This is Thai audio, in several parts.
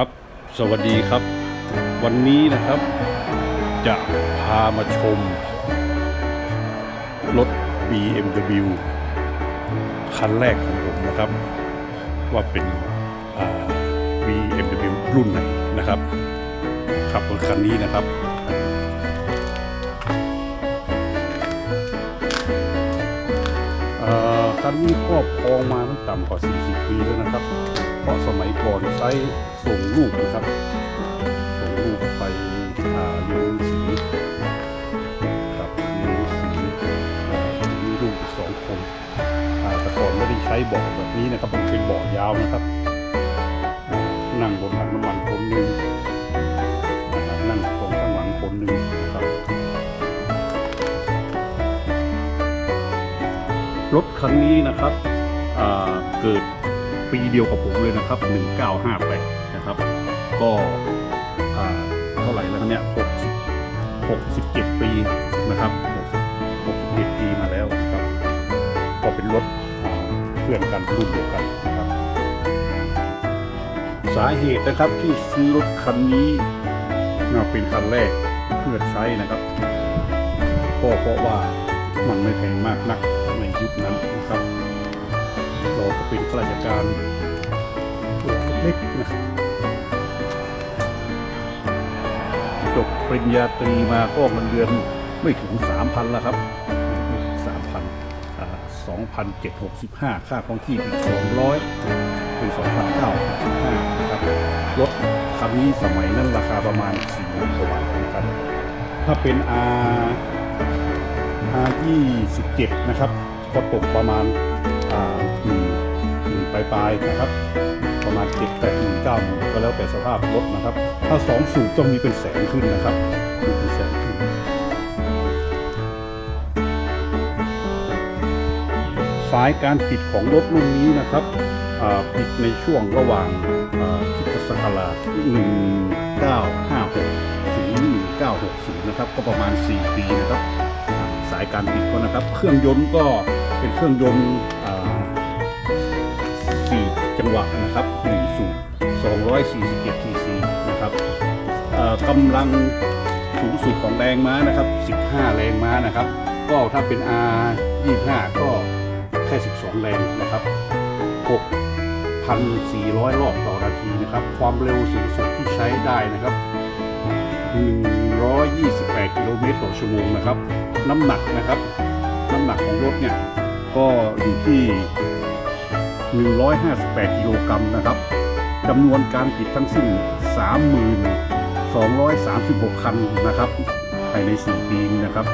ครับ สวัสดีครับ วันนี้นะครับ จะพามาชม รถ BMW คันแรกของผมนะครับ ว่าเป็น BMW รุ่นไหนนะครับขับรถคันนี้นะครับคันนี้ครอบครองมาไม่ต่ำกว่า 40 ปีแล้วนะครับ เพราะสมัยก่อนใช้ส่งลูกนะครับ ส่งลูกไปอ่าเรียนหนังสือครับเรียนหนังสือเอ่อมีลูกสองคนแต่ก่อนไม่ได้ใช้เบาะแบบนี้นะครับมันเป็นเบาะยาวนะครับ นั่งบนถังน้ำมันคนหนึ่งนั่งตรงข้างหลังคนหนึ่งนะครับรถคันนี้นะครับเกิด ปีเดียวกับผมเลยนะครับ 1958 นะครับ ก็เท่าไหร่แล้วครับเนี่ย60 67 ปีนะครับ67ปีมาแล้วครับ ก็เป็นรถเพื่อนกันรุ่นเดียวกันนะครับ สาเหตุนะครับที่ซื้อรถคันนี้มาเป็นคันแรกเพื่อใช้นะครับ ก็เพราะว่ามันไม่แพงมากนัก ก็เป็นข้าราชการตัวเล็กๆนะครับจบปริญญาตรีมาก็เงินเดือนไม่ถึง 3,000แล้วครับไม่ถึง3,000อ่า2,765ค่าของที่อีก200เป็น2,965นะครับรถคันนี้สมัยนั้นราคาประมาณ4,000กว่าบาทนะครับถ้าเป็น R R 27นะครับ ก็ตกประมาณอ่าหนึ่ง ปลายๆนะครับ ประมาณเจ็ดแปดหมื่นเก้าหมื่นก็แล้วแต่สภาพรถนะครับ ถ้าสองสูบต้องมีเป็นแสนขึ้นนะครับมีเป็นแสนขึ้นสายการปิดของรถรุ่นนี้นะครับอ่าปิดในช่วงระหว่างอ่าคริดศักราช1956ถึง1960 นะครับ ก็ประมาณ 4 ปีนะครับ สายการปิดก็นะครับ เครื่องยนต์ก็เป็นเครื่องยนต์ จังหวะนะครับ1สูบ247 cc นะครับกำลังสูงสุดของแรงม้านะครับ 15 แรงม้านะครับ ก็ถ้าเป็น R 25 ก็แค่ 12 แรงนะครับ 6,400 รอบต่อนาทีนะครับ ความเร็วสูงสุดที่ใช้ได้นะครับ 128 กิโลเมตรต่อชั่วโมงนะครับ น้ำหนักนะครับ น้ำหนักของรถเนี่ย ก็อยู่ที่ 158 กิโลกรัมนะครับจำนวนการปิดทั้งสิ้น 32,36 คันนะครับ ภายใน 4 ปีนี้นะครับ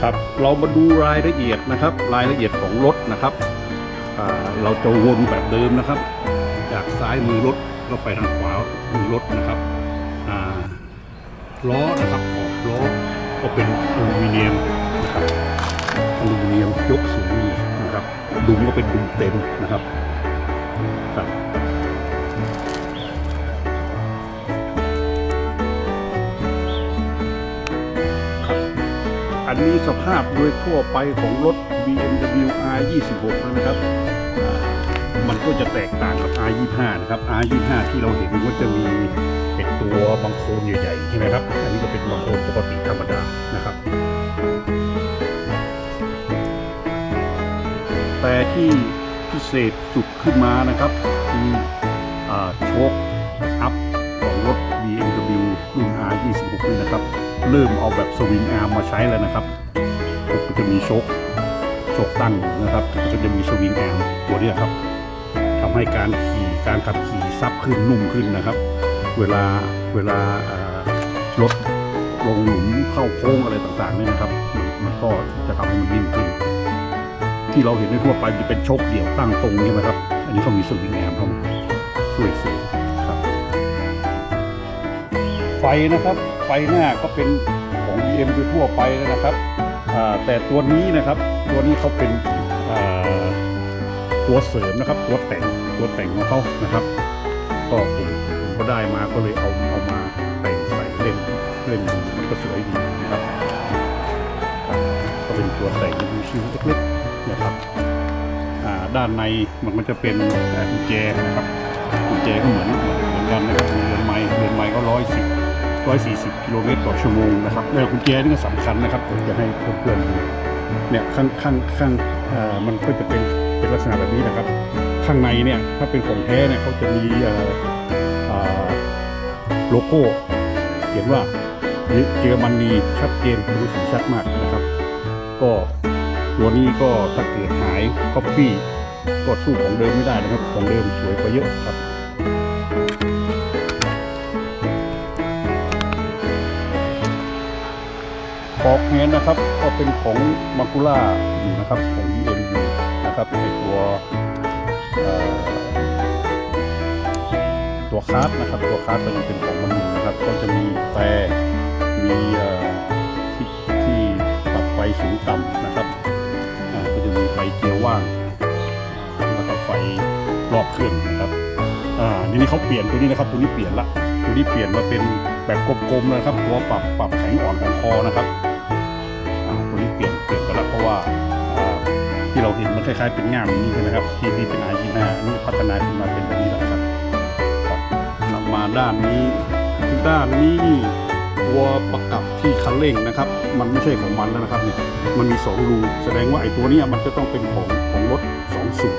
ครับเรามาดูรายละเอียดนะครับ รายละเอียดของรถนะครับ เราจะวนแบบเดิมนะครับ จากซ้ายมือรถก็ไปทางขวามือรถนะครับล้อนะครับขอบล้อก็เป็นอลูมิเนียมนะครับอลูมิเนียมยกสูง ดุมก็เป็นดุมเต็มนะครับครับอันนี้สภาพโดยทั่วไปของรถ BMW R26 นะครับ มันก็จะแตกต่างกับ R25 นะครับ R25 ที่เราเห็นก็จะมีเป็นตัวบังโคลนใหญ่ๆใช่ไหมครับ อันนี้ก็เป็นบังโคลนปกติธรรมดานะครับ ที่พิเศษสุดขึ้นมานะครับ คือโชคอัพของรถ BMW รุ่น R26 นี่นะครับ เริ่มเอาแบบสวิงอาร์มมาใช้แล้วนะครับก็จะมีโชคโชคตั้งนะครับก็จะมีสวิงอาร์มตัวนี้ครับทำให้การขี่การขับขี่ซับขึ้นนุ่มขึ้นนะครับ เวลาเวลารถลงหลุมเข้าโค้งอะไรต่างๆเนี่ยนะครับ มันก็จะทำให้มันนิ่มขึ้น ที่เราเห็นในทั่วไปจะเป็นโชคเดี่ยวตั้งตรงใช่ไหมครับ อันนี้เขามีสวิงอมเขาช่วยเสริมครับ ไฟนะครับไฟหน้าก็เป็นของ BM โดยทั่วไปเลยนะครับแต่ตัวนี้นะครับตัวนี้เขาเป็นตัวเสริมนะครับ ตัวแต่งตัวแต่งของเขานะครับก็ผมผมก็ได้มาก็เลยเอาเอามาแต่งใส่เล่นเล่นมันก็สวยดีนะครับก็เป็นตัวแต่งดูชิ้นเล็กๆ นะครับด้านในมันก็จะเป็นกุญแจนะครับกุญแจก็เหมือนเหมือนกันนะครับเรือนไม้เรือนไม้ก็ร้อยสิบร้อยสี่สิบกิโลเมตรต่อชั่วโมงนะครับแล้วกุญแจนี่ก็สำคัญนะครับผมจะให้เพื่อนๆดูเนี่ยข้างข้างข้างอ่อมันก็จะเป็นเป็นลักษณะแบบนี้นะครับ ข้างในเนี่ยถ้าเป็นของแท้เนี่ยเขาจะมีโลโก้เขียนว่าเยอรมนีชัดเจนรู้สึกชัดมากนะครับ ก็ ตัวนี้ก็ถ้าเกิดหายคอปปี้ก็สู้ของเดิมไม่ได้นะครับ ของเดิมสวยกว่าเยอะครับปอกแฮนนะครับ ก็เป็นของมากุล่าอยู่นะครับ ของ EMU นะครับในตัวตัวคาร์ดนะครับ ตัวคาร์ดก็ยังเป็นของมันอยู่นะครับ ก็จะมีแตรมีที่ที่ปรับไฟสูงต่ำนะครับ เกียร์ว่างแล้วก็ไฟรอบเครื่องนะครับอ่าทีนี้เขาเปลี่ยนตัวนี้นะครับ ตัวนี้เปลี่ยนละตัวนี้เปลี่ยนมาเป็นแบบกลมๆนะครับตัวปรับปรับแข็งอ่อนของคอนะครับอ่าตัวนี้เปลี่ยนเปลี่ยนไปแล้วเพราะว่าอ่าที่เราเห็นมันคล้ายๆเป็นง่ามนี้ใช่ไหมครับที่ที่เป็นอายีนานนี้พัฒนาขึ้นมาเป็นแบบนี้แล้วครับครับนำมาด้านนี้ด้านนี้ วประกับที่คันเร่งนะครับ มันไม่ใช่ของมันแล้วนะครับเนี่ยมันมีสองรูแสดงว่าไอ้ตัวนี้มันจะต้องเป็นของของรถสองสูบ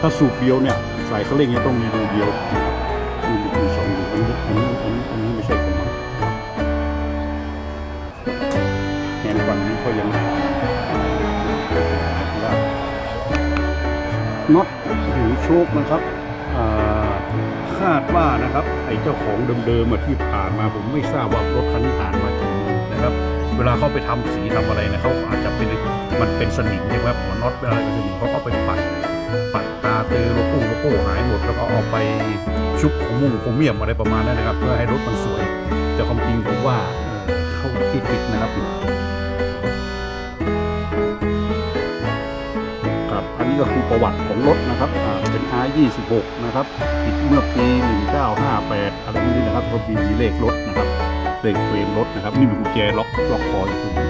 ถ้าสูบเดียวเนี่ยสายคันเร่งเนี่ยต้องมีรูเดียวนะครับมีมีสองรูอันนี้อันนี้อันนี้อันนี้ไม่ใช่ของมันครับแฮนด์ฝั่งนี้ก็ยังน็อตหูโชคนะครับคาดว่านะครับ อ้เจ้าของเดิมๆที่ผ่านมาผมไม่ทราบว่ารถคันนี้ผ่านมากี่มือนะครับ เวลาเขาไปทำสีทำอะไรนะเขาอาจจะเป็นมันเป็นสนิมใช่ไหมหัวน็อตอะไรเป็นสนิมเขาก็ไปปัดปัดตาเตอโลโก้โลโก้หายหมดแล้วก็เอาไปชุบโคมุงโคเมียมอะไรประมาณนั้นนะครับ เพื่อให้รถมันสวย แต่ความจริงผมว่าเข้าที่ผิดนะครับครับ อันนี้ก็คือประวัติของรถนะครับอ่าเป็น R26 นะครับติดเมื่อ 958 อะไรพวกนี้นะครับก็มีเลขรถนะครับเลขเฟรมรถนะครับนี่มีกุญแจล็อกล็อกคออยู่ตรงนี้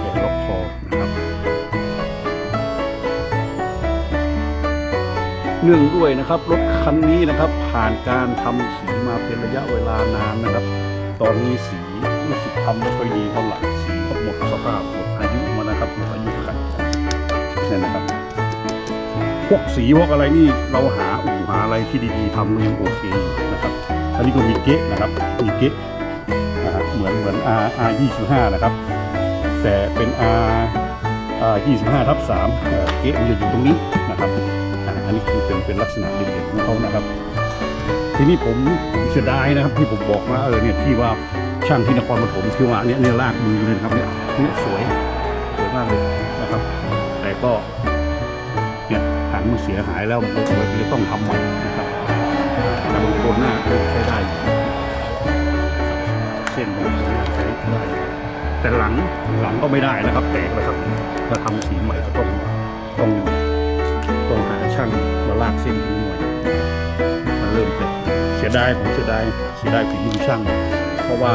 แจล็อกคอนะครับ เนื่องด้วยนะครับรถคันนี้นะครับ ผ่านการทำสีมาเป็นระยะเวลานานนะครับ ตอนนี้สีรู้สึกทำไม่ค่อยดีเท่าไหร่สีก็หมดสภาพหมดอายุมานะครับหมดอายุไขนี่นะครับพวกสีพวกอะไรนี่เราหาาอะไรที่ดีๆทำก็ยังโอเคอยู่นะครับอันนี้ก็มีเก๊ะนะครับมีเก๊ะนะฮะเหมือนเหมือน R R 25นะครับ แต่เป็น R R 25ทับ3เอ่อเก๊ะมันจะอยู่ตรงนี้นะครับอันนี้คือเป็นเป็นลักษณะเด่นๆของเขานะครับ ทีนี้ผมเสียดายนะครับที่ผมบอกว่าเออเนี่ยที่ว่าช่างที่นครปฐมที่ว่าเนี่ยเนี่ยลากมือเลยครับเนี่ยเนี่ยสวยสวยมากเลยนะครับ แต่ก็ เสียหายแล้วมันเลยเลยต้องทำใหม่นะครับแต่บางคนหน้าก็ใช้ได้เส้นบางคนใช้ได้แต่หลังหลังก็ไม่ได้นะครับแตกแล้วครับถ้าทำสีใหม่ก็ต้องต้องต้องหาช่างมาลากเส้นนี้หน่อยมันเริ่มแต่เสียดายผมเสียดายเสียดายฝีมือช่าง เพราะว่า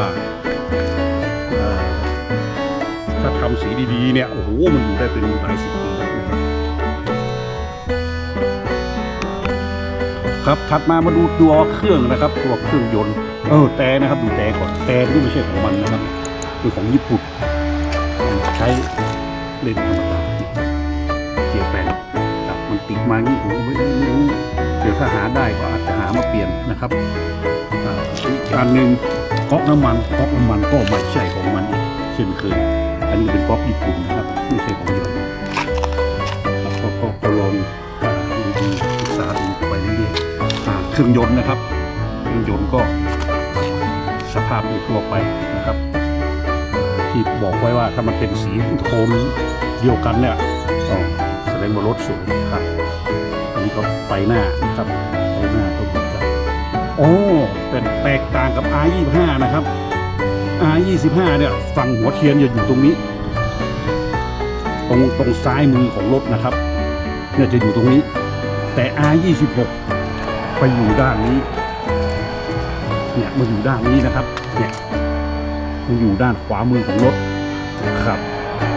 ถ้าทำสีดีๆเนี่ยโอ้โหมันอยู่ได้เป็นหลายสิบปี ครับถัดมามาดูตัวเครื่องนะครับตัวเครื่องยนต์เออแต่นะครับดูแต่ก่อนแต่นี่ไม่ใช่ของมันนะครับเป็นของญี่ปุ่นใช้เล่นธรรมดาเกียร์แปลงครับมันติดมางี้ผมไม่รู้เดี๋ยวถ้าหาได้ก็อาจจะหามาเปลี่ยนนะครับอีกอันหนึ่งก๊อกน้ำมันก๊อกน้ำมันก็ไม่ใช่ของมันอีกเช่นเคย อันนี้เป็นก๊อกญี่ปุ่นนะครับไม่ใช่ของเยอรมันครับก็ก็ก็ลอง รื่องยนต์นะครับ เครื่องยนต์ก็สภาพทั่วไปนะครับที่บอกไว้ว่าถ้ามันเป็นสีโทนเดียวกันเนี่ยแสดงว่ารถสวยครับอันนี้ก็ไปหน้านะครับไปหน้าก็เหมือนกันโอ้แต่แตกต่างกับ R25 นะครับ R25 เนี่ยฝั่งหัวเทียนจะอยู่ตรงนี้ ตรงตรงซ้ายมือของรถนะครับเนี่ยจะอยู่ตรงนี้ แต่ R26 ไปอยู่ด้านนี้ เนี่ยมาอยู่ด้านนี้นะครับ เนี่ยมันอยู่ด้านขวามือของรถครับ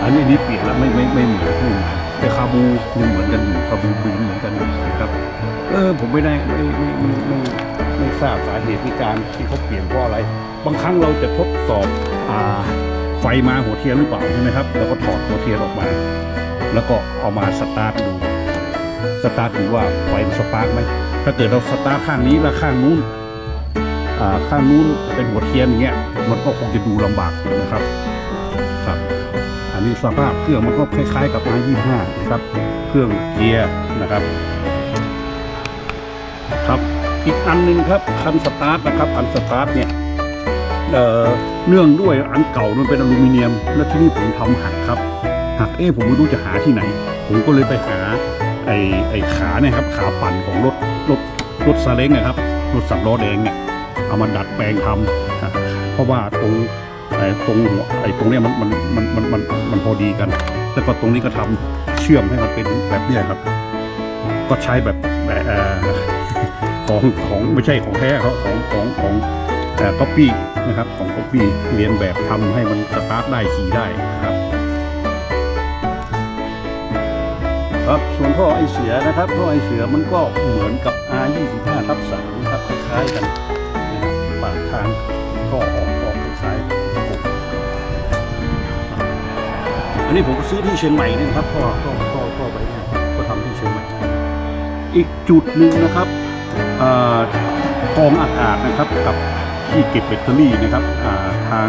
อันนี้นนี้เปลี่ยนแล้วไม่ไม่ไม่เหมือนไม่เหมือนแต่คาบูยังเหมือนกันอยู่คาบูบีนเหมือนกันอยู่นะครับ เออผมไม่ได้ไม่ไม่ไม่ไม่ไม่ทราบสาเหตุที่การที่เขาเปลี่ยนเพราะอะไร บางครั้งเราจะทดสอบอ่าไฟมาหัวเทียนหรือเปล่าใช่ไหมครับเราก็ถอดหัวเทียนออกมา แล้วก็เอามาสตาร์ทดู สตาร์ทดูว่าไฟมันสปาร์กไหม ถ้าเกิดเราสตาร์ทข้างนี้แล้วข้างนู้นข้างนู้นเป็นหัวเทียนอย่างเงี้ยมันก็คงจะดูลำบากอยู่นะครับครับ อันนี้สภาพเครื่องมันก็คล้ายๆกับ R25 นะครับ เครื่องเกียร์นะครับ ครับอีกอันหนึ่งครับคันสตาร์ทนะครับอันสตาร์ทเนี่ยเอ่อเนื่องด้วยอันเก่ามันเป็นอลูมิเนียม แล้วที่นี่ผมทำหักครับหักเอ๊ผมไม่รู้จะหาที่ไหน ผมก็เลยไปหา ไอ้ไอ้ขาเนี่ยครับขาปั่นของรถรถรถซาเล้งนะครับรถสับล้อแดงเนี่ยเอามาดัดแปลงทำเพราะว่าตรงไอ้ตรงหัวไอ้ตรงเนี้ยมันมันมันมันมันมันพอดีกัน แล้วก็ตรงนี้ก็ทำเชื่อมให้มันเป็นแบบเนี้ยครับ ก็ใช้แบบแบบของของไม่ใช่ของแท้เขาของของของเอ่อก๊อปปี้นะครับของก๊อปปี้เรียนแบบทำให้มันสตาร์ทได้ขี่ได้ครับ ครับส่วนท่อไอเสียนะครับท่อไอเสียมันก็เหมือนกับ R25 ทับ3นะครับคล้ายๆกันนะครับปากทางท่อออกออกคล้ายอันนี้ผมก็ซื้อที่เชียงใหม่นี่นะครับท่อท่อท่อท่อไปเนี่ยก็ทำที่เชียงใหม่อีกจุดหนึ่งนะครับกองอากาศนะครับกับที่เก็บแบตเตอรี่นะครับาทาง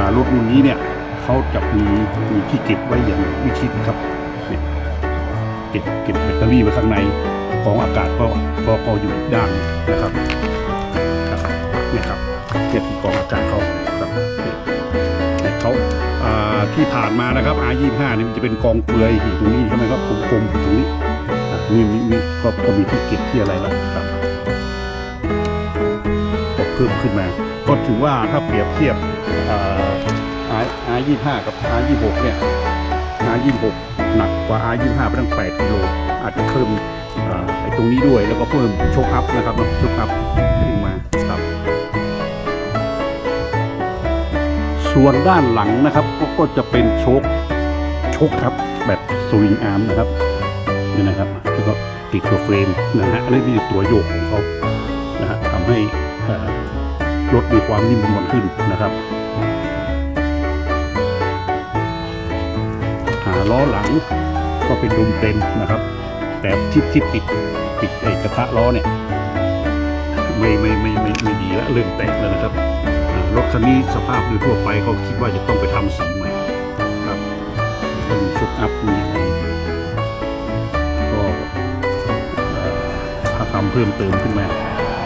ารถรุ่นนี้เนี่ยเขาจะมีมีที่เก็บไว้อย่างวิชิตครับ ก็บเก็บแบตเตอรี่ไว้ข้างในกรองอากาศก็ก็ก็อยู่ด้านนะครับครับเนี่ยครับเนี่ยที่กองอากาศเขาครับเขาที่ผ่านมานะครับ R25 นี่มันจะเป็นกองเปลือยอยู่ตรงนี้ใช่ไหมครับกลมๆตรงนี้อ่นี่มีมีก็ก็มีที่เก็บที่อะไรแล้วครับก็เพิ่มขึ้นมา ก็ถือว่าถ้าเปรียบเทียบอา R R ยี่ห้ากับ R ยี่หกเนี่ย R ยี่หกหนักกว่า R ยี่ห้าไปตั้งแปดกิโล อาจจะเพิ่มไอ้ตรงนี้ด้วย แล้วก็เพิ่มโชคอัพนะครับโชคอัพขึ้นมาครับ ส่วนด้านหลังนะครับก็จะเป็นโชคโชคครับแบบสวิงอาร์มนะครับนี่นะครับแล้วก็ติดกับเฟรมนะฮะอันนี้คือตัวโยกของเขานะฮะทำให้รถมีความนิ่มนวลขึ้นนะครับ ล้อหลังก็เป็นดุมเต็มนะครับ แต่ที่ที่ปิดปิดไอ้กระทะล้อเนี่ยไม่ไม่ไม่ไม่ไม่ดีแล้วเริ่มแตกแล้วนะครับรถคันนี้สภาพโดยทั่วไปก็คิดว่าจะต้องไปทำสีใหม่ครับมีชุดอัพมีอะไรก็ถ้าทำเพิ่มเติมขึ้นมา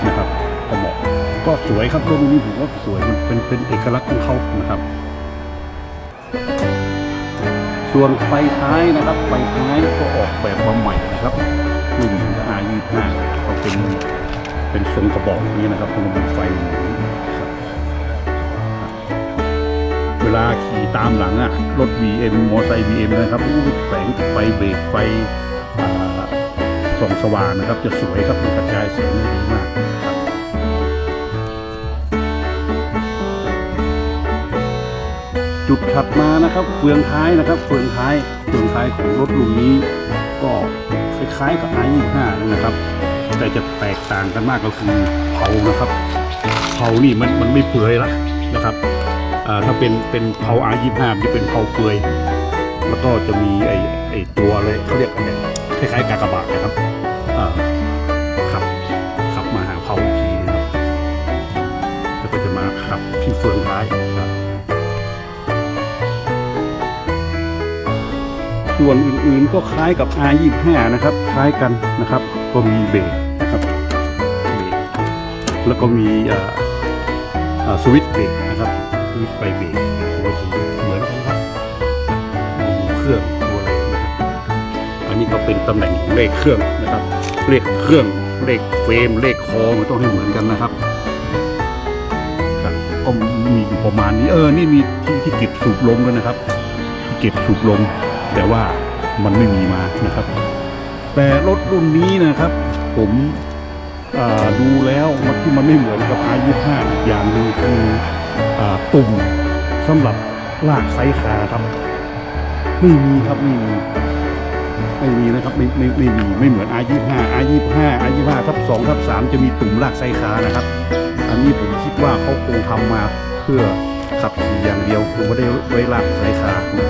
นะครับก็เหมาะก็สวยครับรถรุ่นนี้ผมว่าสวยมันเป็นเป็นเอกลักษณ์ของเขานะครับ ส่วนไฟท้ายนะครับไฟท้ายก็ออกแบบมาใหม่นะครับรุ่นอายี่ห้าก็เป็นเป็นทรงกระบอกอย่างนี้นะครับมันเป็นไฟเวลาขี่ตามหลังอะรถ BM มอไซค์ BM นะครับแสงไฟเบรกไฟส่องสว่างนะครับ จะสวยครับมันกระจายแสงได้ดีมาก จุดถัดมานะครับเฟืองท้ายนะครับเฟืองท้ายเฟืองท้ายของรถรุ่นนี้ ก็คล้ายๆกับ i25 นะครับ แต่จะแตกต่างกันมากก็คือเผานะครับเผานี่มันมันไม่เปื่อยละนะครับถ้าเป็นเป็นเผา i25 จะเป็นเผาเปื่อยแล้วก็จะมีไอไอตัวอะไรเขาเรียกอะไรคล้ายๆกากบาทนะครับ ส่วนอื่นๆก็คล้ายกับ R25 นะครับ คล้ายกันนะครับ ก็มีเบรกนะครับเบรกแล้วก็มีอ่าสวิตช์เบรกนะครับสวิตช์ไฟเบรกเหมือนกันครับเครื่องตัวอะไรนะครับอันนี้ก็เป็นตำแหน่งของเลขเครื่องนะครับ เลขเครื่องเลขเฟรมเลขคอมันต้องให้เหมือนกันนะครับครับก็มีอยู่ประมาณนี้เออนี่มีที่ที่เก็บสูบลมด้วยนะครับ เก็บสูบลม แต่ว่ามันไม่มีมานะครับ แต่รถรุ่นนี้นะครับ ผมดูแล้วมันที่มันไม่เหมือนกับ R25 อีกอย่างหนึ่งคืออตุ่มสำหรับลากไซส์ขาครับ ไม่มีครับไม่มีไม่มีนะครับไม่ไม่ไม่มีไม่เหมือน R25 R25 R25 ทับ2ทับ3จะมีตุ่มลากไซคานะครับ อันนี้ผมคิดว่าเขาคงทำมาเพื่อขับขี่อย่างเดียวคงไม่ได้ไว้ลากไซคานะครับครับ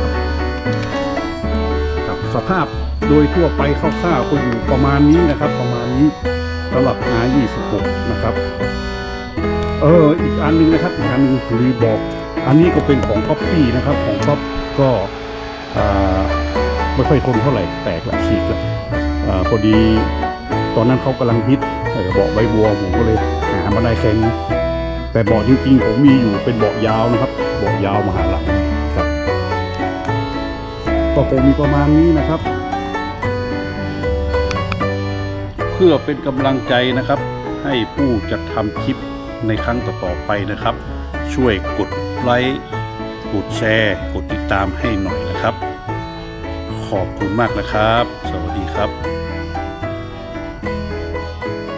สภาพโดยทั่วไปคร่าวๆก็อยู่ประมาณนี้นะครับ ประมาณนี้สำหรับ R26 นะครับ เอออีกอันหนึงนะครับอีกอันนึงลืมบอก อันนี้ก็เป็นของก๊อปปี้นะครับ ของก๊อปก็ไม่ค่อยทนเท่าไหร่แตกละฉีกละอ่าพอดีตอนนั้นเขากำลังฮิตเบาะใบบัวผมก็เลยหามาได้แค่นี้แต่เบาะจริงๆผมมีอยู่เป็นเบาะยาวนะครับเบาะยาวมหาลัย ก็คงมีประมาณนี้นะครับ เพื่อเป็นกำลังใจนะครับ ให้ผู้จัดทำคลิปในครั้งต่อๆไปนะครับ ช่วยกดไลค์กดแชร์ กดติดตามให้หน่อยนะครับ ขอบคุณมากนะครับ สวัสดีครับ